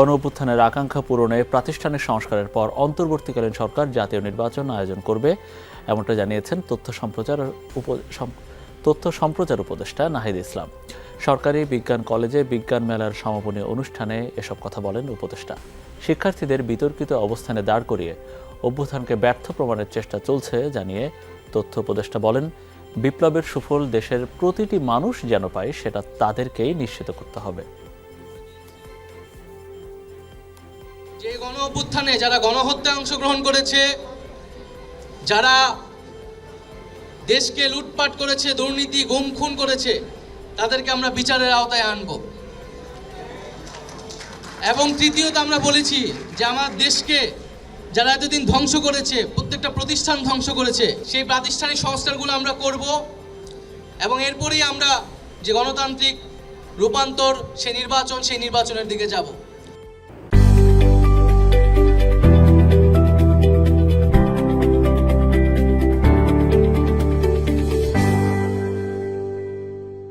গণ অভ্যুত্থানের আকাঙ্ক্ষা পূরণে প্রাতিষ্ঠানিক সংস্কারের পর অন্তর্বর্তীকালীন সরকার জাতীয় নির্বাচন আয়োজন করবে। এমনটা জানিয়েছেন তথ্য সম্প্রচার তথ্য সম্প্রচার উপদেষ্টা নাহিদ ইসলাম। সরকারি বিজ্ঞান কলেজে বিজ্ঞান মেলার সমাপনী অনুষ্ঠানে এসব কথা বলেন উপদেষ্টা। শিক্ষার্থীদের বিতর্কিত অবস্থানে দাঁড় করিয়ে অভ্যুত্থানকে ব্যর্থ প্রমাণের চেষ্টা চলছে জানিয়ে তথ্য উপদেষ্টা বলেন, বিপ্লবের সুফল দেশের প্রতিটি মানুষ যেন পায় সেটা তাদেরকেই নিশ্চিত করতে হবে। যে গণ অভ্যুত্থানে যারা গণহত্যায় অংশগ্রহণ করেছে, যারা দেশকে লুটপাট করেছে, দুর্নীতি, গুম, খুন করেছে, তাদেরকে আমরা বিচারের আওতায় আনব। এবং তৃতীয়ত আমরা বলেছি যে আমার দেশকে যারা এতদিন ধ্বংস করেছে, প্রত্যেকটা প্রতিষ্ঠান ধ্বংস করেছে, সেই প্রাতিষ্ঠানিক সংস্কারগুলো আমরা করব এবং এরপরেই আমরা যে গণতান্ত্রিক রূপান্তর, সেই নির্বাচন, সেই নির্বাচনের দিকে যাব।